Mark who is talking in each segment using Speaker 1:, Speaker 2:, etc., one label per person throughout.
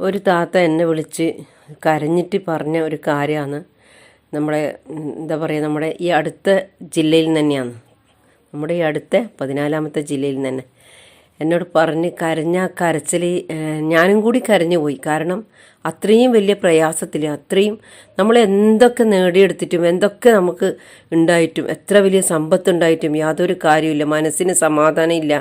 Speaker 1: ഒരു താത്ത എന്നെ വിളിച്ച് കരഞ്ഞിട്ട് പറഞ്ഞ ഒരു കാര്യമാണ് നമ്മുടെ എന്താ പറയുക നമ്മുടെ ഈ അടുത്ത ജില്ലയിൽ തന്നെയാണ്. നമ്മുടെ ഈ അടുത്ത പതിനാലാമത്തെ ജില്ലയിൽ തന്നെ. എന്നോട് പറഞ്ഞ് കരഞ്ഞ കരച്ചിൽ ഞാനും കൂടി കരഞ്ഞു പോയി. കാരണം അത്രയും വലിയ പ്രയാസത്തിൽ അത്രയും നമ്മൾ എന്തൊക്കെ നേടിയെടുത്തിട്ടും എന്തൊക്കെ നമുക്ക് ഉണ്ടായിട്ടും എത്ര വലിയ സമ്പത്തുണ്ടായിട്ടും യാതൊരു കാര്യമില്ല മനസ്സിന് സമാധാനമില്ല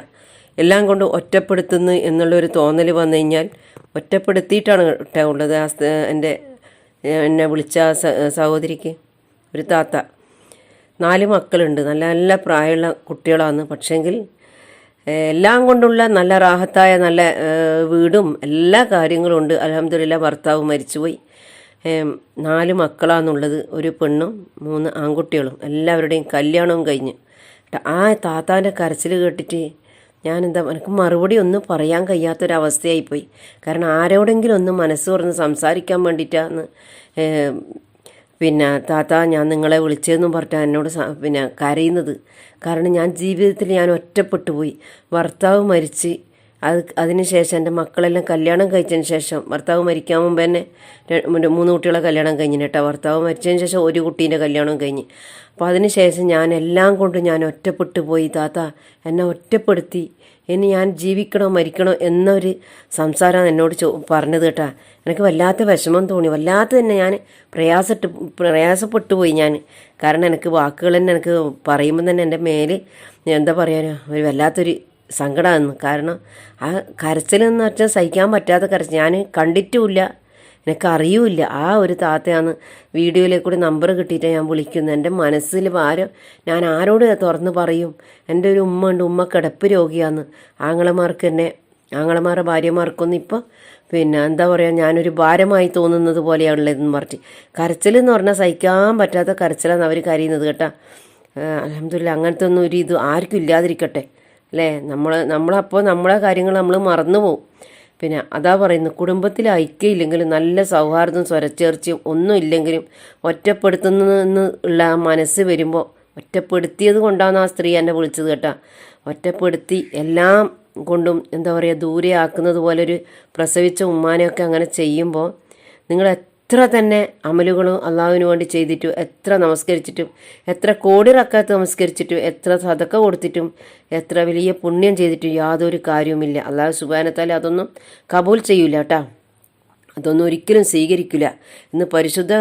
Speaker 1: എല്ലാം കൊണ്ട് ഒറ്റപ്പെടുത്തുന്നു എന്നുള്ളൊരു തോന്നൽ വന്നു കഴിഞ്ഞാൽ ഒറ്റപ്പെടുത്തിയിട്ടാണ് കേട്ടോ ഉള്ളത്. ആ എന്റെ എന്നെ വിളിച്ച സഹോദരിക്ക് ഒരു താത്ത. നാല് മക്കളുണ്ട്. നല്ല നല്ല പ്രായമുള്ള കുട്ടികളാണ്. പക്ഷേങ്കിൽ എല്ലാം കൊണ്ടുള്ള നല്ല റാഹത്തായ നല്ല വീടും എല്ലാ കാര്യങ്ങളും ഉണ്ട്. അലഹമ്മദില്ല ഭർത്താവ് മരിച്ചുപോയി. നാല് മക്കളാണെന്നുള്ളത് ഒരു പെണ്ണും മൂന്ന് ആൺകുട്ടികളും. എല്ലാവരുടെയും കല്യാണവും കഴിഞ്ഞ്. ആ താത്താന്റെ കരച്ചിൽ കേട്ടിട്ട് ഞാനെന്താ എനിക്ക് മറുപടി ഒന്നും പറയാൻ കഴിയാത്തൊരവസ്ഥയായിപ്പോയി. കാരണം ആരോടെങ്കിലും ഒന്ന് മനസ്സ് തുറന്ന് സംസാരിക്കാൻ വേണ്ടിയിട്ടാണ് ഏം, പിന്നെ താത്ത ഞാൻ നിങ്ങളെ വിളിച്ചതെന്നും പറഞ്ഞാൽ എന്നോട് പിന്നെ കരയുന്നത്. കാരണം ഞാൻ ജീവിതത്തിൽ ഞാൻ ഒറ്റപ്പെട്ടു പോയി. ഭർത്താവ് മരിച്ച് അത് അതിന് ശേഷം എന്റെ മക്കളെല്ലാം കല്യാണം കഴിച്ചതിന് ശേഷം ഭർത്താവ് മരിക്കാൻ മുമ്പ് തന്നെ മൂന്ന് കുട്ടികളെ കല്യാണം കഴിഞ്ഞു കേട്ടോ. ഭർത്താവ് മരിച്ചതിന് ശേഷം ഒരു കുട്ടീന്റെ കല്യാണം കഴിഞ്ഞ്. അപ്പോൾ അതിന് ശേഷം ഞാൻ എല്ലാം കൊണ്ട് ഞാൻ ഒറ്റപ്പെട്ടു പോയി. താത്ത എന്നെ ഒറ്റപ്പെടുത്തി. ഇനി ഞാൻ ജീവിക്കണോ മരിക്കണോ എന്നൊരു സംസാരം എന്നോട് ചോ പറഞ്ഞത് കേട്ടാ. എനിക്ക് വല്ലാത്ത വിഷമം തോന്നി. വല്ലാത്ത തന്നെ ഞാൻ പ്രയാസപ്പെട്ട് പ്രയാസപ്പെട്ടു പോയി ഞാൻ. കാരണം എനിക്ക് വാക്കുകൾ തന്നെ എനിക്ക് പറയുമ്പോൾ തന്നെ എന്റെ മേൽ എന്താ പറയാനോ ഒരു വല്ലാത്തൊരു സങ്കടമായിരുന്നു കാരണം ആ കരച്ചിലെന്ന് വെച്ചാൽ സഹിക്കാൻ പറ്റാത്ത കരച്ചിൽ. ഞാൻ കണ്ടിട്ടുമില്ല എനിക്കറിയൂല ആ ഒരു താത്തയാണ് വീഡിയോയിലെ കൂടി നമ്പർ കിട്ടിയിട്ട് ഞാൻ വിളിക്കുന്നത്. എന്റെ മനസ്സിൽ ഭാരം ഞാൻ ആരോട് തുറന്ന് പറയും? എന്റെ ഒരു ഉമ്മ ഉണ്ട് ഉമ്മ കിടപ്പ് രോഗിയാണ്. ആങ്ങളമാർക്ക് എന്നെ ആങ്ങളമാരുടെ ഭാര്യമാർക്കൊന്നും ഇപ്പോൾ പിന്നെ എന്താ പറയുക ഞാനൊരു ഭാരമായി തോന്നുന്നത് പോലെയാണുള്ളതെന്ന് പറഞ്ഞിട്ട്. കരച്ചിലെന്ന് പറഞ്ഞാൽ സഹിക്കാൻ പറ്റാത്ത കരച്ചിലാണ് അവർ കരയുന്നത് കേട്ടാ. അലഹമില്ല അങ്ങനത്തെ ഒന്നും ഒരു ഇത് ആർക്കും ഇല്ലാതിരിക്കട്ടെ. അല്ലേ? നമ്മൾ നമ്മളപ്പോൾ നമ്മളെ കാര്യങ്ങൾ നമ്മൾ മറന്നു പോകും പിന്നെ അതാ പറയുന്നത് കുടുംബത്തിൽ ഐക്യമില്ലെങ്കിലും നല്ല സൗഹാർദ്ദം സ്വരച്ചേർച്ചയും ഒന്നും ഇല്ലെങ്കിലും ഒറ്റപ്പെടുത്തുന്ന ഉള്ള മനസ്സ് വരുമ്പോൾ ഒറ്റപ്പെടുത്തിയത് കൊണ്ടാണ് ആ സ്ത്രീ എന്നെ വിളിച്ചത് കേട്ടോ. ഒറ്റപ്പെടുത്തി എല്ലാം കൊണ്ടും എന്താ പറയുക ദൂരെ ആക്കുന്നത് പോലെ ഒരു പ്രസവിച്ച ഉമ്മാനെയൊക്കെ അങ്ങനെ ചെയ്യുമ്പോൾ നിങ്ങൾ എത്ര തന്നെ അമലുകളും അള്ളാഹുവിന് വേണ്ടി ചെയ്തിട്ടും എത്ര നമസ്കരിച്ചിട്ടും എത്ര കോടി റക്കാത്ത് നമസ്കരിച്ചിട്ടും എത്ര സതക്ക കൊടുത്തിട്ടും എത്ര വലിയ പുണ്യം ചെയ്തിട്ടും യാതൊരു കാര്യവുമില്ല. അള്ളാഹു സുബാനത്താൽ അതൊന്നും കബൂൽ ചെയ്യൂല കേട്ടാ അതൊന്നും ഒരിക്കലും സ്വീകരിക്കില്ല. ഇന്ന് പരിശുദ്ധ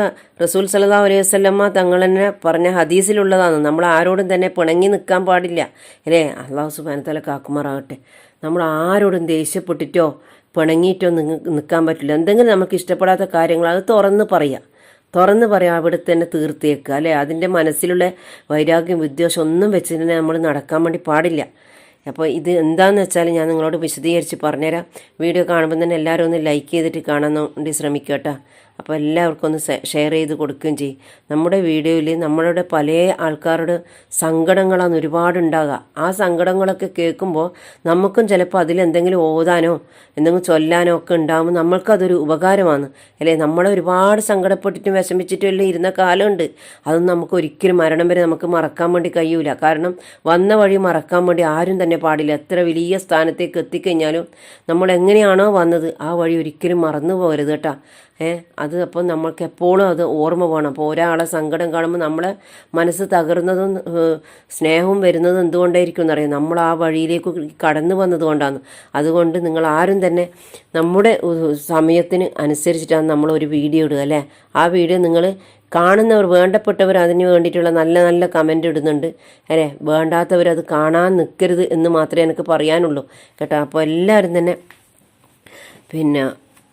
Speaker 1: റസൂൽ സല്ലല്ലാഹു അലൈഹി വസ്ലമ്മ തങ്ങൾ തന്നെ പറഞ്ഞ ഹദീസിലുള്ളതാണ്. നമ്മൾ ആരോടും തന്നെ പിണങ്ങി നിൽക്കാൻ പാടില്ല. അല്ലേ? അള്ളാഹു സുബാനത്തല കാക്കുമാറാകട്ടെ. നമ്മൾ ആരോടും ദേഷ്യപ്പെട്ടിട്ടോ പിണങ്ങിയിട്ടോ നിൽക്കാൻ പറ്റില്ല. എന്തെങ്കിലും നമുക്ക് ഇഷ്ടപ്പെടാത്ത കാര്യങ്ങൾ അത് തുറന്ന് പറയാം. തുറന്ന് പറയാം അവിടെ തന്നെ തീർത്തേക്കുക അല്ലേ? അതിന്റെ മനസ്സിലുള്ള വൈരാഗ്യം വിദ്വേഷം ഒന്നും വെച്ച് തന്നെ നമ്മൾ നടക്കാൻ വേണ്ടി പാടില്ല. അപ്പോൾ ഇത് എന്താണെന്ന് വെച്ചാൽ ഞാൻ നിങ്ങളോട് വിശദീകരിച്ച് പറഞ്ഞുതരാം. വീഡിയോ കാണുമ്പോൾ തന്നെ എല്ലാവരും ഒന്ന് ലൈക്ക് ചെയ്തിട്ട് കാണാൻ വേണ്ടി ശ്രമിക്കുക കേട്ടോ. അപ്പോൾ എല്ലാവർക്കും ഒന്ന് ഷെയർ ചെയ്ത് കൊടുക്കുകയും ചെയ്യും. നമ്മുടെ വീഡിയോയിൽ നമ്മളുടെ പല ആൾക്കാരുടെ സങ്കടങ്ങളാണ് ഒരുപാടുണ്ടാകുക ആ സങ്കടങ്ങളൊക്കെ കേൾക്കുമ്പോൾ നമുക്കും ചിലപ്പോൾ അതിലെന്തെങ്കിലും ഓതാനോ എന്തെങ്കിലും ചൊല്ലാനോ ഒക്കെ ഉണ്ടാകുമ്പോൾ നമ്മൾക്കതൊരു ഉപകാരമാണ്. അല്ലേ? നമ്മളെ ഒരുപാട് സങ്കടപ്പെട്ടിട്ടും വിഷമിച്ചിട്ടും എല്ലാം ഇരുന്ന കാലമുണ്ട്. അതൊന്നും നമുക്ക് ഒരിക്കലും മരണം വരെ നമുക്ക് മറക്കാൻ വേണ്ടി കഴിയൂല. കാരണം വന്ന വഴി മറക്കാൻ വേണ്ടി ആരും തന്നെ പാടില്ല. എത്ര വലിയ സ്ഥാനത്തേക്ക് എത്തിക്കഴിഞ്ഞാലും നമ്മൾ എങ്ങനെയാണോ വന്നത് ആ വഴി ഒരിക്കലും മറന്നു പോകരുത് കേട്ടോ. അത് അപ്പോൾ നമ്മൾക്ക് എപ്പോഴും അത് ഓർമ്മ വേണം. അപ്പോൾ ഒരാളെ സങ്കടം കാണുമ്പോൾ നമ്മളെ മനസ്സ് തകർന്നതും സ്നേഹവും വരുന്നതും എന്തുകൊണ്ടായിരിക്കും എന്നറിയാം? നമ്മൾ ആ വഴിയിലേക്ക് കടന്നു വന്നതുകൊണ്ടാണ് അതുകൊണ്ട് നിങ്ങൾ ആരും തന്നെ നമ്മുടെ സമയത്തിന് അനുസരിച്ചിട്ടാണ് നമ്മൾ ഒരു വീഡിയോ ഇടുക അല്ലേ? ആ വീഡിയോ നിങ്ങൾ കാണുന്നവർ വേണ്ടപ്പെട്ടവർ അതിന് വേണ്ടിയിട്ടുള്ള നല്ല നല്ല കമന്റ് ഇടുന്നുണ്ട് അല്ലേ? വേണ്ടാത്തവർ അത് കാണാൻ നിൽക്കരുത് എന്ന് മാത്രമേ എനിക്ക് പറയാനുള്ളൂ കേട്ടോ? അപ്പോൾ എല്ലാവരും തന്നെ പിന്നെ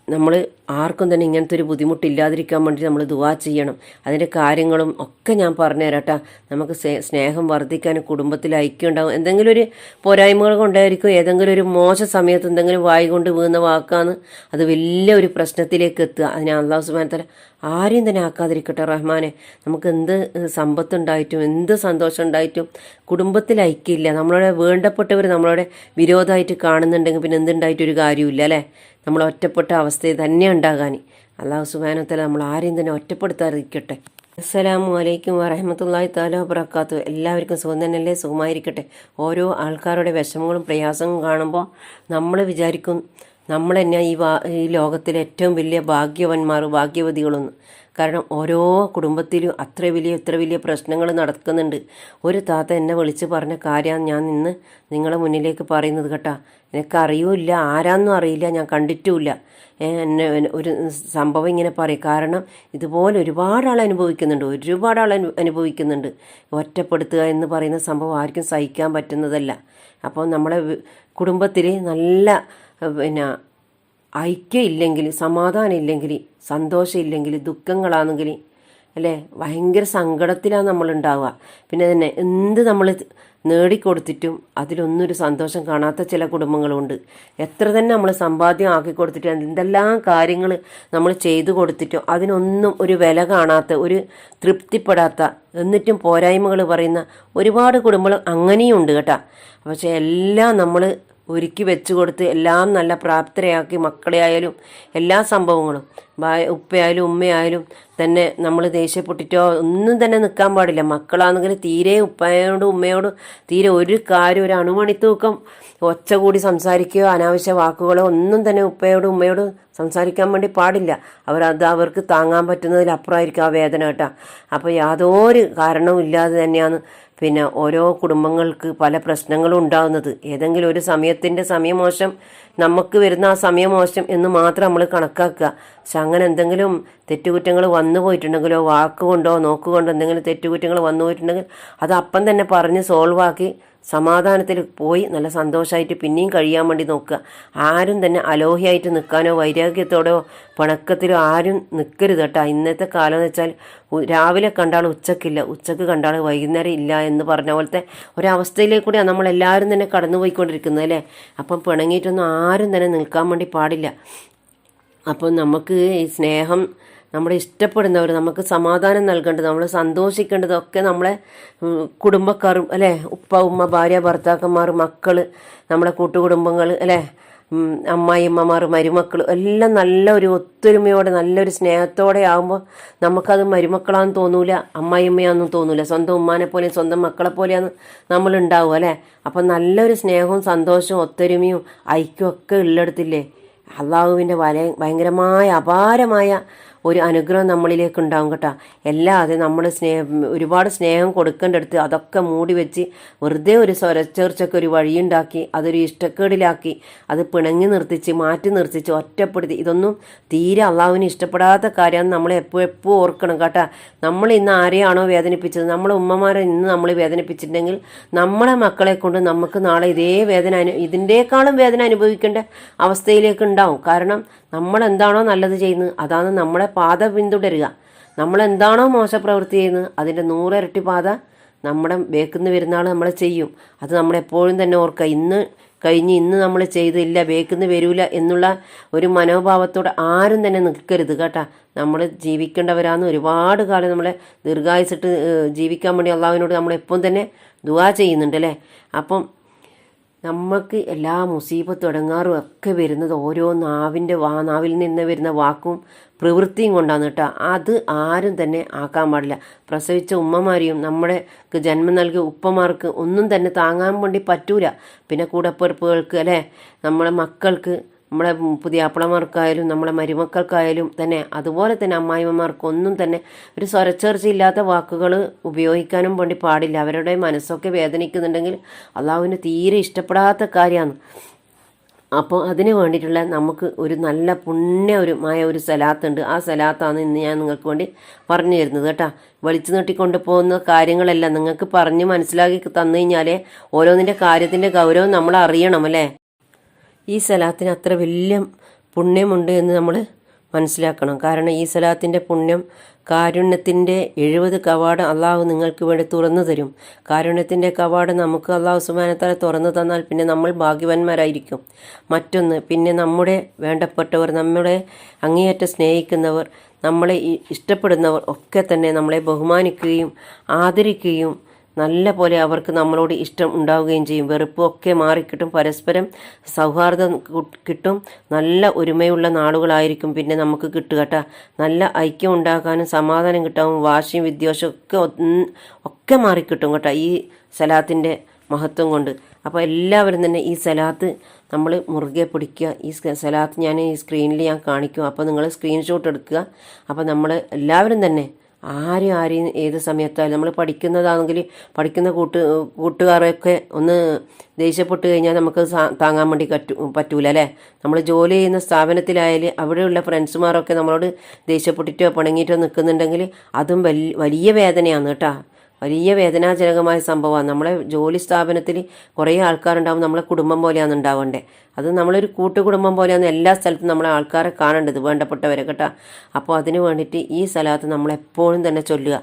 Speaker 1: നമ്മൾ ആർക്കും തന്നെ ഇങ്ങനത്തെ ഒരു ബുദ്ധിമുട്ടില്ലാതിരിക്കാൻ വേണ്ടി നമ്മൾ ദുവാ ചെയ്യണം. അതിന്റെ കാര്യങ്ങളും ഒക്കെ ഞാൻ പറഞ്ഞു തരാട്ടാ നമുക്ക് സ്നേ- സ്നേഹം വർദ്ധിക്കാൻ കുടുംബത്തിൽ ഐക്യം ഉണ്ടാവും എന്തെങ്കിലും ഒരു പോരായ്മകൾ കൊണ്ടായിരിക്കും ഏതെങ്കിലും ഒരു മോശ സമയത്ത് എന്തെങ്കിലും വായി കൊണ്ട് വീഴുന്ന വാക്കാന്ന് അത് വലിയ ഒരു പ്രശ്നത്തിലേക്ക് എത്തുക. അതിനെ അള്ളാഹു സുബാനത്തല ആരെയും തന്നെ ആക്കാതിരിക്കട്ടെ റഹ്മാനെ. നമുക്ക് എന്ത് സമ്പത്ത് ഉണ്ടായിട്ടും എന്ത് സന്തോഷം ഉണ്ടായിട്ടും കുടുംബത്തിൽ ഐക്യമില്ല. നമ്മളോട് വേണ്ടപ്പെട്ടവർ നമ്മളുടെ വിരോധമായിട്ട് കാണുന്നുണ്ടെങ്കിൽ പിന്നെ എന്തുണ്ടായിട്ടൊരു കാര്യമില്ല അല്ലേ? നമ്മൾ ഒറ്റപ്പെട്ട അവസ്ഥയിൽ തന്നെ ഉണ്ടാകാൻ അള്ളാഹു സുബാനത്തല നമ്മൾ ആരെയും തന്നെ ഒറ്റപ്പെടുത്താതിരിക്കട്ടെ. അസ്സലാമു അലൈക്കും വറഹമത്തല്ലാഹി താല വബർക്കാത്തു എല്ലാവർക്കും സുഖം തന്നെയല്ലേ? സുഖമായിരിക്കട്ടെ. ഓരോ ആൾക്കാരുടെ വിഷമങ്ങളും പ്രയാസങ്ങളും കാണുമ്പോൾ നമ്മൾ വിചാരിക്കും നമ്മൾ തന്നെ ഈ ഈ ലോകത്തിലെ ഏറ്റവും വലിയ ഭാഗ്യവന്മാർ ഭാഗ്യവതികളൊന്നും. കാരണം ഓരോ കുടുംബത്തിലും അത്ര വലിയ ഇത്ര വലിയ പ്രശ്നങ്ങൾ നടക്കുന്നുണ്ട്. ഒരു താത്ത എന്നെ വിളിച്ച് പറഞ്ഞ കാര്യമാണ് ഞാൻ ഇന്ന് നിങ്ങളെ മുന്നിലേക്ക് പറയുന്നത് കേട്ടാ. എനിക്കറിയൂല്ല ആരാന്നും അറിയില്ല ഞാൻ കണ്ടിട്ടുമില്ല. എന്നെ ഒരു സംഭവം ഇങ്ങനെ പറയും. കാരണം ഇതുപോലെ ഒരുപാട് ആൾ അനുഭവിക്കുന്നുണ്ട് ഒരുപാട് ആൾ അനു അനുഭവിക്കുന്നുണ്ട്. ഒറ്റപ്പെടുത്തുക എന്ന് പറയുന്ന സംഭവം ആർക്കും സഹിക്കാൻ പറ്റുന്നതല്ല. അപ്പോൾ നമ്മളെ കുടുംബത്തിൽ നല്ല പിന്നെ ഐക്യം ഇല്ലെങ്കിൽ സമാധാനം ഇല്ലെങ്കിൽ സന്തോഷം ഇല്ലെങ്കിൽ ദുഃഖങ്ങളാണെങ്കിൽ അല്ലേ? ഭയങ്കര സങ്കടത്തിലാണ് നമ്മൾ ഉണ്ടാവുക പിന്നെ തന്നെ എന്ത് നമ്മൾ നേടിക്കൊടുത്തിട്ടും അതിലൊന്നും ഒരു സന്തോഷം കാണാത്ത ചില കുടുംബങ്ങളുണ്ട്. എത്ര തന്നെ നമ്മൾ സമ്പാദ്യം ആക്കി കൊടുത്തിട്ടും എന്തെല്ലാം കാര്യങ്ങൾ നമ്മൾ ചെയ്തു കൊടുത്തിട്ടും അതിനൊന്നും ഒരു വില കാണാത്ത ഒരു തൃപ്തിപ്പെടാത്ത എന്നിട്ടും പോരായ്മകൾ പറയുന്ന ഒരുപാട് കുടുംബങ്ങൾ അങ്ങനെയും ഉണ്ട് കേട്ടോ. പക്ഷേ എല്ലാം നമ്മൾ ഒരുക്കി വെച്ച് കൊടുത്ത് എല്ലാം നല്ല പ്രാപ്തരയാക്കി മക്കളെ ആയാലും എല്ലാ സംഭവങ്ങളും. ഉപ്പയായാലും ഉമ്മയായാലും തന്നെ നമ്മൾ ദേഷ്യപ്പെട്ടിട്ടോ ഒന്നും തന്നെ നിൽക്കാൻ പാടില്ല. മക്കളാണെങ്കിൽ തീരെ ഉപ്പയോടും ഉമ്മയോടും തീരെ ഒരു കാര്യം ഒരു അണുമണിത്തൂക്കം ഒച്ച കൂടി സംസാരിക്കുകയോ അനാവശ്യ വാക്കുകളോ ഒന്നും തന്നെ ഉപ്പയോടും ഉമ്മയോടും സംസാരിക്കാൻ വേണ്ടി പാടില്ല. അവരത് അവർക്ക് താങ്ങാൻ പറ്റുന്നതിലപ്പുറമായിരിക്കും ആ വേദന കേട്ടോ. അപ്പോൾ യാതൊരു കാരണവും ഇല്ലാതെ തന്നെയാണ് പിന്നെ ഓരോ കുടുംബങ്ങൾക്ക് പല പ്രശ്നങ്ങളും ഉണ്ടാകുന്നത്. ഏതെങ്കിലും ഒരു സമയത്തിന്റെ സമയമോശം നമുക്ക് വരുന്ന ആ സമയമോശം എന്ന് മാത്രം നമ്മൾ കണക്കാക്കുക. പക്ഷെ അങ്ങനെ എന്തെങ്കിലും തെറ്റുകുറ്റങ്ങൾ വന്നു പോയിട്ടുണ്ടെങ്കിലോ വാക്കുകൊണ്ടോ നോക്കുകൊണ്ടോ എന്തെങ്കിലും തെറ്റുകുറ്റങ്ങൾ വന്നു പോയിട്ടുണ്ടെങ്കിൽ അത് അപ്പം തന്നെ പറഞ്ഞ് സോൾവ് ആക്കി സമാധാനത്തിൽ പോയി നല്ല സന്തോഷമായിട്ട് പിന്നെയും കഴിയാൻ വേണ്ടി നോക്കുക. ആരും തന്നെ അലോഹിയായിട്ട് നിൽക്കാനോ വൈരാഗ്യത്തോടോ പണക്കത്തിലോ ആരും നിൽക്കരുത് കേട്ടോ. ഇന്നത്തെ കാലം എന്ന് വെച്ചാൽ രാവിലെ കണ്ടാൽ ഉച്ചക്കില്ല. ഉച്ചയ്ക്ക് കണ്ടാൽ വൈകുന്നേരം ഇല്ല എന്ന് പറഞ്ഞ പോലത്തെ ഒരവസ്ഥയിലേക്കൂടെയാണ് നമ്മളെല്ലാവരും തന്നെ കടന്നു പോയിക്കൊണ്ടിരിക്കുന്നത് അല്ലേ? അപ്പം പിണങ്ങിയിട്ടൊന്നും ആരും തന്നെ നിൽക്കാൻ വേണ്ടി പാടില്ല. അപ്പം നമുക്ക് ഈ സ്നേഹം നമ്മളെ ഇഷ്ടപ്പെടുന്നവർ നമുക്ക് സമാധാനം നൽകേണ്ടത് നമ്മൾ സന്തോഷിക്കേണ്ടതൊക്കെ നമ്മളെ കുടുംബക്കാരും അല്ലേ? ഉപ്പ ഉമ്മ ഭാര്യ ഭർത്താക്കന്മാർ മക്കൾ നമ്മളെ കൂട്ടുകുടുംബങ്ങൾ അല്ലേ? അമ്മായിമ്മമാർ മരുമക്കൾ എല്ലാം നല്ല ഒരു ഒത്തൊരുമയോടെ നല്ലൊരു സ്നേഹത്തോടെ ആകുമ്പോൾ നമുക്കത് മരുമക്കളാന്ന് തോന്നൂല അമ്മായിമ്മയാന്നും തോന്നൂല. സ്വന്തം ഉമ്മാനെ പോലെ സ്വന്തം മക്കളെ പോലെയാണ് നമ്മൾ ഉണ്ടാവുക അല്ലേ? അപ്പം നല്ലൊരു സ്നേഹവും സന്തോഷവും ഒത്തൊരുമയും ഐക്യവും ഒക്കെ ഉള്ളിടത്തില്ലേ? അള്ളാഹുവിന്റെ വല ഭയങ്കരമായ അപാരമായ ഒരു അനുഗ്രഹം നമ്മളിലേക്ക് ഉണ്ടാവും കേട്ടോ. അല്ലാതെ നമ്മൾ സ്നേഹം ഒരുപാട് സ്നേഹം കൊടുക്കേണ്ടടുത്ത് അതൊക്കെ മൂടി വെച്ച് വെറുതെ ഒരു സ്വരച്ചേർച്ചൊക്കെ ഒരു വഴിയുണ്ടാക്കി അതൊരു ഇഷ്ടക്കേടിലാക്കി അത് പിണങ്ങി നിർത്തിച്ച് മാറ്റി നിർത്തിച്ച് ഒറ്റപ്പെടുത്തി. ഇതൊന്നും തീരെ അള്ളാഹുവിന് ഇഷ്ടപ്പെടാത്ത കാര്യമാണ് നമ്മൾ എപ്പോഴും എപ്പോൾ ഓർക്കണം കേട്ടോ. നമ്മൾ ഇന്ന് ആരെയാണോ വേദനിപ്പിച്ചത്? നമ്മളെ ഉമ്മമാരെ ഇന്ന് നമ്മൾ വേദനിപ്പിച്ചിട്ടുണ്ടെങ്കിൽ നമ്മളെ മക്കളെ കൊണ്ട് നമുക്ക് നാളെ ഇതേ വേദന അനു ഇതിന്റെക്കാളും വേദന അനുഭവിക്കേണ്ട അവസ്ഥയിലേക്ക് ഉണ്ടാവും. കാരണം നമ്മൾ എന്താണോ നല്ലത് ചെയ്യുന്നത് അതാണ് നമ്മളെ പാത പിന്തുടരുക നമ്മൾ എന്താണോ മോശപ്രവൃത്തി ചെയ്യുന്നത് അതിന്റെ നൂറിരട്ടി പാത നമ്മുടെ ബേക്കിന്ന് വരുന്ന ആൾ നമ്മൾ ചെയ്യും. അത് നമ്മളെപ്പോഴും തന്നെ ഓർക്കുക. ഇന്ന് കഴിഞ്ഞ് ഇന്ന് നമ്മൾ ചെയ്തില്ല ബേക്കിന്ന് വരൂല എന്നുള്ള ഒരു മനോഭാവത്തോടെ ആരും തന്നെ നിൽക്കരുത് കേട്ടാ. നമ്മൾ ജീവിക്കേണ്ടവരാന്ന് ഒരുപാട് കാലം നമ്മളെ ദീർഘായുസിട്ട് ജീവിക്കാൻ വേണ്ടി അള്ളാഹുവിനോട് നമ്മളെപ്പം തന്നെ ദുവാ ചെയ്യുന്നുണ്ട് അല്ലേ? അപ്പം നമുക്ക് എല്ലാ മുസീബത്ത് തുടങ്ങാറും ഒക്കെ വരുന്നത് ഓരോ നാവിന്റെ വാ നാവിൽ നിന്ന് വരുന്ന വാക്കും പ്രവൃത്തിയും കൊണ്ടാണ് കേട്ടോ. അത് ആരും തന്നെ ആക്കാൻ പാടില്ല. പ്രസവിച്ച ഉമ്മമാരെയും നമ്മുടെ ജന്മം നൽകിയ ഉപ്പമാർക്ക് ഒന്നും തന്നെ താങ്ങാൻ വേണ്ടി പറ്റൂല. പിന്നെ കൂടപ്പിറപ്പുകൾക്ക് അല്ലേ? നമ്മളെ മക്കൾക്ക് നമ്മളെ പുതിയ അപ്പളമാർക്കായാലും നമ്മളെ മരുമക്കൾക്കായാലും തന്നെ അതുപോലെ തന്നെ അമ്മായിമ്മമാർക്കൊന്നും തന്നെ ഒരു സ്വരച്ചേർച്ചയില്ലാത്ത വാക്കുകൾ ഉപയോഗിക്കാനും വേണ്ടി പാടില്ല. അവരുടെ മനസ്സൊക്കെ വേദനിക്കുന്നുണ്ടെങ്കിൽ അള്ളാഹുവിന് തീരെ ഇഷ്ടപ്പെടാത്ത കാര്യമാണ്. അപ്പോൾ അതിന് വേണ്ടിയിട്ടുള്ള നമുക്ക് ഒരു നല്ല പുണ്യ ഒരു മായ ഒരു സലാത്തുണ്ട്. ആ സലാത്താണ് ഇന്ന് ഞാൻ നിങ്ങൾക്ക് വേണ്ടി പറഞ്ഞു തരുന്നത് കേട്ടോ. വലിച്ചു നീട്ടിക്കൊണ്ട് പോകുന്ന കാര്യങ്ങളെല്ലാം നിങ്ങൾക്ക് പറഞ്ഞ് മനസ്സിലാക്കി തന്നു കഴിഞ്ഞാലേ ഓരോന്നിന്റെ കാര്യത്തിന്റെ ഗൗരവം നമ്മൾ അറിയണം അല്ലേ? ഈ സലാത്തിന് അത്ര വലിയ പുണ്യമുണ്ട് എന്ന് നമ്മൾ മനസ്സിലാക്കണം. കാരണം ഈ സലാത്തിന്റെ പുണ്യം കാരുണ്യത്തിന്റെ എഴുപത് കവാടം അള്ളാഹു നിങ്ങൾക്ക് വേണ്ടി തുറന്നു തരും. കാരുണ്യത്തിന്റെ കവാടം നമുക്ക് അള്ളാഹു സുബാനത്താലെ തുറന്നു തന്നാൽ പിന്നെ നമ്മൾ ഭാഗ്യവാന്മാരായിരിക്കും. മറ്റൊന്ന് പിന്നെ നമ്മുടെ വേണ്ടപ്പെട്ടവർ നമ്മുടെ അങ്ങേയറ്റം സ്നേഹിക്കുന്നവർ നമ്മളെ ഇഷ്ടപ്പെടുന്നവർ ഒക്കെ തന്നെ നമ്മളെ ബഹുമാനിക്കുകയും ആദരിക്കുകയും നല്ല പോലെ അവർക്ക് നമ്മളോട് ഇഷ്ടം ഉണ്ടാവുകയും ചെയ്യും. വെറുപ്പൊക്കെ മാറിക്കിട്ടും. പരസ്പരം സൗഹാർദ്ദം കിട്ടും. നല്ല ഒരുമയുള്ള നാളുകളായിരിക്കും പിന്നെ നമുക്ക് കിട്ടുക കേട്ടോ നല്ല ഐക്യം ഉണ്ടാക്കാനും സമാധാനം കിട്ടാനും വാശിയും വിദ്വേഷവും ഒക്കെ ഒക്കെ മാറിക്കിട്ടും കേട്ടോ ഈ സലാത്തിന്റെ മഹത്വം കൊണ്ട്. അപ്പോൾ എല്ലാവരും തന്നെ ഈ സലാത്ത് നമ്മൾ മുറുകെ പിടിക്കുക. ഈ സലാത്ത് ഞാൻ ഈ സ്ക്രീനിൽ ഞാൻ കാണിക്കും. അപ്പോൾ നിങ്ങൾ സ്ക്രീൻഷോട്ട് എടുക്കുക. അപ്പോൾ നമ്മൾ എല്ലാവരും തന്നെ ആരും ആരെയും ഏത് സമയത്തായാലും നമ്മൾ പഠിക്കുന്നതാണെങ്കിൽ പഠിക്കുന്ന കൂട്ട് കൂട്ടുകാരൊക്കെ ഒന്ന് ദേഷ്യപ്പെട്ട് കഴിഞ്ഞാൽ നമുക്ക് താങ്ങാൻ വേണ്ടി പറ്റൂ പറ്റൂല അല്ലേ? നമ്മൾ ജോലി ചെയ്യുന്ന സ്ഥാപനത്തിലായാലും അവിടെയുള്ള ഫ്രണ്ട്സുമാരൊക്കെ നമ്മളോട് ദേഷ്യപ്പെട്ടിട്ടോ പിണങ്ങിയിട്ടോ നിൽക്കുന്നുണ്ടെങ്കിൽ അതും വലിയ വേദനയാണ് കേട്ടോ. വലിയ വേദനാജനകമായ സംഭവമാണ്. നമ്മളെ ജോലി സ്ഥാപനത്തിൽ കുറേ ആൾക്കാരുണ്ടാവും നമ്മളെ കുടുംബം പോലെയാണ് ഉണ്ടാവേണ്ടത് അത് നമ്മളൊരു കൂട്ടുകുടുംബം പോലെയാണ് എല്ലാ സ്ഥലത്തും നമ്മളെ ആൾക്കാരെ കാണേണ്ടത് വേണ്ടപ്പെട്ടവരെ കേട്ടോ. അപ്പോൾ അതിന് വേണ്ടിയിട്ട് ഈ സ്ഥലത്ത് നമ്മളെപ്പോഴും തന്നെ ചൊല്ലുക.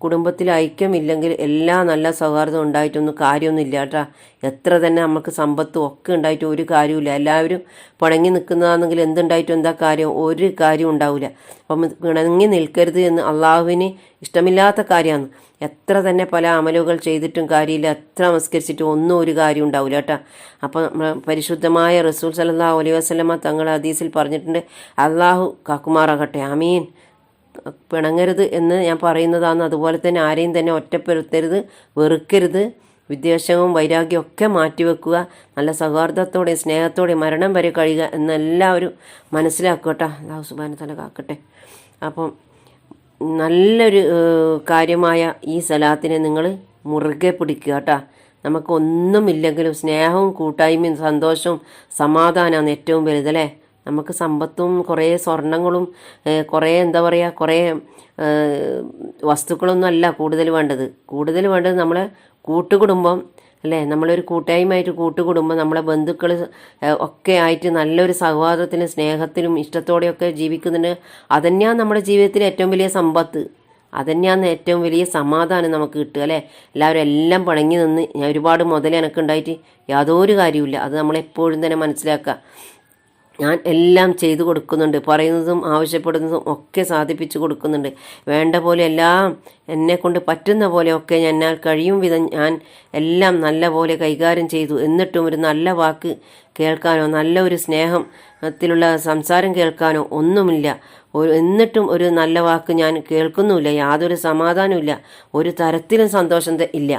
Speaker 1: കുടുംബത്തിൽ ഐക്യമില്ലെങ്കിൽ എല്ലാ നല്ല സൗഹാർദ്ദം ഉണ്ടായിട്ടൊന്നും കാര്യമൊന്നുമില്ല കേട്ടോ. എത്ര തന്നെ നമുക്ക് സമ്പത്തും ഒക്കെ ഉണ്ടായിട്ട് ഒരു കാര്യമില്ല എല്ലാവരും പിണങ്ങി നിൽക്കുന്നതാണെങ്കിൽ എന്തുണ്ടായിട്ടും എന്താ കാര്യം? ഒരു കാര്യം ഉണ്ടാവില്ല. അപ്പം പിണങ്ങി നിൽക്കരുത് എന്ന് അള്ളാഹുവിന് ഇഷ്ടമില്ലാത്ത കാര്യമാണ്. എത്ര തന്നെ പല അമലുകൾ ചെയ്തിട്ടും കാര്യമില്ല. എത്ര നമസ്കരിച്ചിട്ടും ഒന്നും ഒരു കാര്യം ഉണ്ടാവില്ല കേട്ടോ. അപ്പം പരിശുദ്ധമായ റസൂൽ സല്ലാ അലൈഹി വസല്ലമ തങ്ങൾ ഹദീസിൽ പറഞ്ഞിട്ടുണ്ട് അള്ളാഹു കാക്കുമാറാകട്ടെ. ആമീൻ. പിണങ്ങരുത് എന്ന് ഞാൻ പറയുന്നതാണ് അതുപോലെ തന്നെ ആരെയും തന്നെ ഒറ്റപ്പെടുത്തരുത് വെറുക്കരുത്. വിദ്വേഷവും വൈരാഗ്യവും ഒക്കെ മാറ്റിവെക്കുക. നല്ല സൗഹാർദ്ദത്തോടെ സ്നേഹത്തോടെ മരണം വരെ കഴിയുക എന്നെല്ലാവരും മനസ്സിലാക്കുക കേട്ടോ അള്ളാഹു സുബാന തല കാക്കട്ടെ. അപ്പം നല്ലൊരു കാര്യമായ ഈ സലാത്തിനെ നിങ്ങൾ മുറുകെ പിടിക്കുക കേട്ടോ. നമുക്കൊന്നുമില്ലെങ്കിലും സ്നേഹവും കൂട്ടായ്മയും സന്തോഷവും സമാധാനമാണ് ഏറ്റവും വലുതല്ലേ? നമുക്ക് സമ്പത്തും കുറേ സ്വർണങ്ങളും കുറേ എന്താ പറയുക കുറേ വസ്തുക്കളൊന്നും അല്ല കൂടുതൽ വേണ്ടത്. കൂടുതൽ വേണ്ടത് നമ്മളെ കൂട്ടുകുടുംബം അല്ലേ? നമ്മളൊരു കൂട്ടായ്മയായിട്ട് കൂട്ടുകുടുംബം നമ്മളെ ബന്ധുക്കൾ ഒക്കെ ആയിട്ട് നല്ലൊരു സൗഹാർദ്ദത്തിലും സ്നേഹത്തിലും ഇഷ്ടത്തോടെയൊക്കെ ജീവിക്കുന്നുണ്ട് അതന്നെയാണ് നമ്മുടെ ജീവിതത്തിലെ ഏറ്റവും വലിയ സമ്പത്ത്. അതന്നെയാണ് ഏറ്റവും വലിയ സമാധാനം നമുക്ക് കിട്ടുക അല്ലേ? എല്ലാവരും എല്ലാം പണങ്ങി നിന്ന് ഞാൻ ഒരുപാട് മുതൽ എനക്കുണ്ടായിട്ട് യാതൊരു കാര്യമില്ല അത് നമ്മളെപ്പോഴും തന്നെ മനസ്സിലാക്കുക. ഞാൻ എല്ലാം ചെയ്തു കൊടുക്കുന്നുണ്ട്. പറയുന്നതും ആവശ്യപ്പെടുന്നതും ഒക്കെ സാധിപ്പിച്ചു കൊടുക്കുന്നുണ്ട്. വേണ്ട പോലെ എല്ലാം എന്നെ കൊണ്ട് പറ്റുന്ന പോലെയൊക്കെ എന്നാൽ കഴിയും വിധം ഞാൻ എല്ലാം നല്ല പോലെ കൈകാര്യം ചെയ്തു. എന്നിട്ടും ഒരു നല്ല വാക്ക് കേൾക്കാനോ നല്ല ഒരു സ്നേഹത്തിലുള്ള സംസാരം കേൾക്കാനോ ഒന്നുമില്ല. ഒരു എന്നിട്ടും ഒരു നല്ല വാക്ക് ഞാൻ കേൾക്കുന്നുമില്ല. യാതൊരു സമാധാനമില്ല ഒരു തരത്തിലും സന്തോഷം ഇല്ല.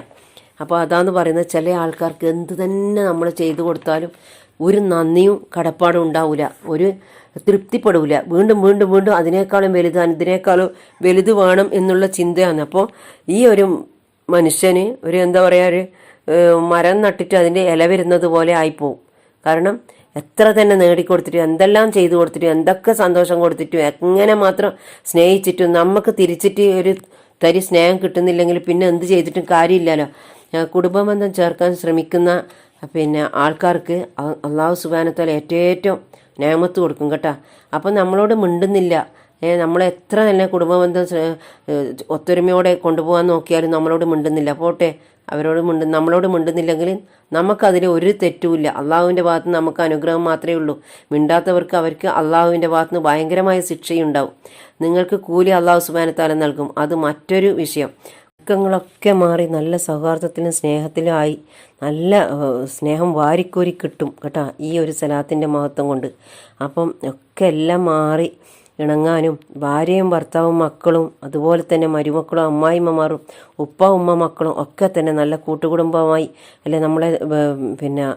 Speaker 1: അപ്പോൾ അതാന്ന് പറയുന്നത് ചില ആൾക്കാർക്ക് എന്ത് തന്നെ നമ്മൾ ചെയ്തു കൊടുത്താലും ഒരു നന്ദിയും കടപ്പാടും ഉണ്ടാവില്ല ഒരു തൃപ്തിപ്പെടില്ല വീണ്ടും വീണ്ടും വീണ്ടും അതിനേക്കാളും വലുതാണ് ഇതിനേക്കാളും വലുത് വേണം എന്നുള്ള ചിന്തയാണ്. അപ്പോൾ ഈ ഒരു മനുഷ്യന് ഒരു എന്താ പറയുക ഒരു മരം നട്ടിട്ട് അതിന്റെ ഇല വരുന്നത് പോലെ ആയിപ്പോവും. കാരണം എത്ര തന്നെ നേടിക്കൊടുത്തിട്ടും എന്തെല്ലാം ചെയ്തു കൊടുത്തിട്ടും എന്തൊക്കെ സന്തോഷം കൊടുത്തിട്ടും എങ്ങനെ മാത്രം സ്നേഹിച്ചിട്ടും നമുക്ക് തിരിച്ചിട്ട് ഒരു തരി സ്നേഹം കിട്ടുന്നില്ലെങ്കിൽ പിന്നെ എന്ത് ചെയ്തിട്ടും കാര്യമില്ലല്ലോ. കുടുംബബന്ധം ചേർക്കാൻ ശ്രമിക്കുന്ന പിന്നെ ആൾക്കാർക്ക് അള്ളാഹു സുബാനത്താൽ ഏറ്റവും നേമത്ത് കൊടുക്കും കേട്ടോ. അപ്പം നമ്മളോട് മിണ്ടുന്നില്ല. നമ്മൾ എത്ര നല്ല കുടുംബബന്ധം ഒത്തൊരുമയോടെ കൊണ്ടുപോകാൻ നോക്കിയാലും നമ്മളോട് മിണ്ടുന്നില്ല. പോട്ടെ അവരോട് മിണ്ട നമ്മളോട് മിണ്ടുന്നില്ലെങ്കിൽ നമുക്കതിൽ ഒരു തെറ്റുമില്ല. അള്ളാഹുവിന്റെ ഭാഗത്ത് നമുക്ക് അനുഗ്രഹം മാത്രമേ ഉള്ളൂ. മിണ്ടാത്തവർക്ക് അവർക്ക് അള്ളാഹുവിന്റെ ഭാഗത്ത് നിന്ന് ഭയങ്കരമായ ശിക്ഷയുണ്ടാവും. നിങ്ങൾക്ക് കൂലി അള്ളാഹു സുബാനത്താലം നൽകും. അത് മറ്റൊരു വിഷയം. ദുഃഖങ്ങളൊക്കെ മാറി നല്ല സൗഹാർദ്ദത്തിലും സ്നേഹത്തിലും ആയി. നല്ല സ്നേഹം വാരിക്കോരി കിട്ടും കേട്ടോ ഈ ഒരു സലാത്തിന്റെ മഹത്വം കൊണ്ട്. അപ്പം ഒക്കെ എല്ലാം മാറി ഇണങ്ങാനും ഭാര്യയും ഭർത്താവും മക്കളും അതുപോലെ തന്നെ മരുമക്കളും അമ്മായിമ്മമാരും ഉപ്പ ഉമ്മ മക്കളും ഒക്കെ തന്നെ നല്ല കൂട്ടുകുടുംബമായി. അല്ലെ നമ്മളെ പിന്നെ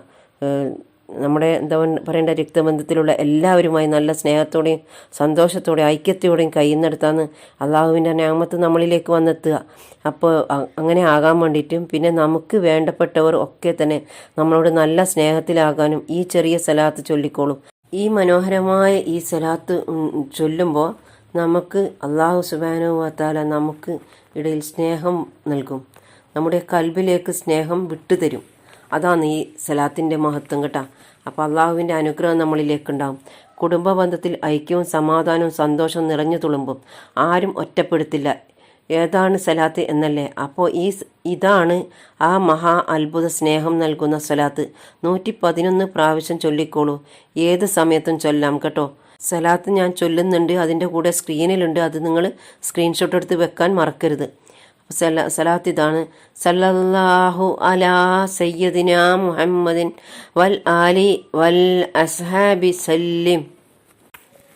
Speaker 1: നമ്മുടെ എന്താ പറയേണ്ട രക്തബന്ധത്തിലുള്ള എല്ലാവരുമായി നല്ല സ്നേഹത്തോടെയും സന്തോഷത്തോടെയും ഐക്യത്തോടെയും കയ്യുന്നെടുത്താന്ന് അള്ളാഹുവിന്റെ ഞാമത്ത് നമ്മളിലേക്ക് വന്നെത്തുക. അപ്പോൾ അങ്ങനെ ആകാൻ വേണ്ടിയിട്ടും പിന്നെ നമുക്ക് വേണ്ടപ്പെട്ടവർ ഒക്കെ തന്നെ നമ്മളോട് നല്ല സ്നേഹത്തിലാകാനും ഈ ചെറിയ സലാത്ത് ചൊല്ലിക്കോളും. ഈ മനോഹരമായ ഈ സലാത്ത് ചൊല്ലുമ്പോൾ നമുക്ക് അള്ളാഹു സുബാനുവാത്താല നമുക്ക് ഇടയിൽ സ്നേഹം നൽകും. നമ്മുടെ കൽബിലേക്ക് സ്നേഹം വിട്ടുതരും. അതാണ് ഈ സലാത്തിന്റെ മഹത്വം കേട്ടോ. അപ്പോൾ അള്ളാഹുവിന്റെ അനുഗ്രഹം നമ്മളിലേക്കുണ്ടാവും. കുടുംബ ബന്ധത്തിൽ ഐക്യവും സമാധാനവും സന്തോഷവും നിറഞ്ഞു തുളുമ്പും ആരും ഒറ്റപ്പെടുത്തില്ല. ഏതാണ് സലാത്ത് എന്നല്ലേ? അപ്പോൾ ഈ ഇതാണ് ആ മഹാ അത്ഭുത സ്നേഹം നൽകുന്ന സലാത്ത്. നൂറ്റി പതിനൊന്ന് പ്രാവശ്യം ചൊല്ലിക്കോളൂ. ഏത് സമയത്തും ചൊല്ലാം കേട്ടോ. സലാത്ത് ഞാൻ ചൊല്ലുന്നുണ്ട് അതിന്റെ കൂടെ സ്ക്രീനിലുണ്ട് അത് നിങ്ങൾ സ്ക്രീൻഷോട്ട് എടുത്ത് വെക്കാൻ മറക്കരുത്. സലാത്ത് ഇതാണ് സല്ലല്ലാഹു അലാ സയ്യദിന മുഹമ്മദിൻ വൽ ആലി വൽ അസ്ഹാബി സല്ലിം.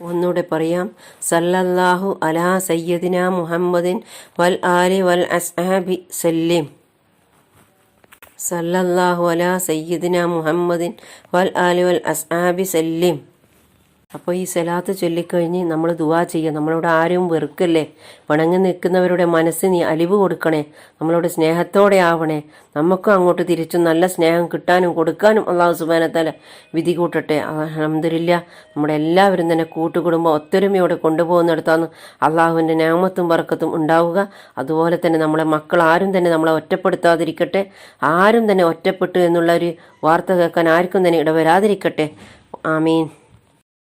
Speaker 1: ഒന്നുകൂടെ പറയാം. സല്ലല്ലാഹു അലാ സയ്യദിന മുഹമ്മദിൻ വൽ ആലി വൽ അസ്ഹാബി സല്ലിം. സല്ലല്ലാഹു അലാ സയ്യദിന മുഹമ്മദിൻ വൽ ആലി വൽ അസ്ഹാബി സല്ലിം. അപ്പോൾ ഈ സലാത്ത് ചൊല്ലിക്കഴിഞ്ഞ് നമ്മൾ ദുവാ ചെയ്യുക നമ്മളോട് ആരും വെറുക്കല്ലേ? വണങ്ങി നിൽക്കുന്നവരുടെ മനസ്സ് നീ അലിവ് കൊടുക്കണേ. നമ്മളോട് സ്നേഹത്തോടെ ആവണേ. നമുക്കും അങ്ങോട്ട് തിരിച്ചും നല്ല സ്നേഹം കിട്ടാനും കൊടുക്കാനും അള്ളാഹു സുബാനത്താല വിധി കൂട്ടട്ടെ. അലഹമില്ല നമ്മുടെ എല്ലാവരും തന്നെ കൂട്ടുകുടുംബം ഒത്തൊരുമയോടെ കൊണ്ടുപോകുന്നിടത്താണ് അള്ളാഹുവിന്റെ നാമത്തും വർക്കത്തും ഉണ്ടാവുക. അതുപോലെ തന്നെ നമ്മളെ മക്കൾ ആരും തന്നെ നമ്മളെ ഒറ്റപ്പെടുത്താതിരിക്കട്ടെ. ആരും തന്നെ ഒറ്റപ്പെട്ടു എന്നുള്ള ഒരു വാർത്ത കേൾക്കാൻ ആർക്കും തന്നെ ഇടവരാതിരിക്കട്ടെ. ആമീൻ.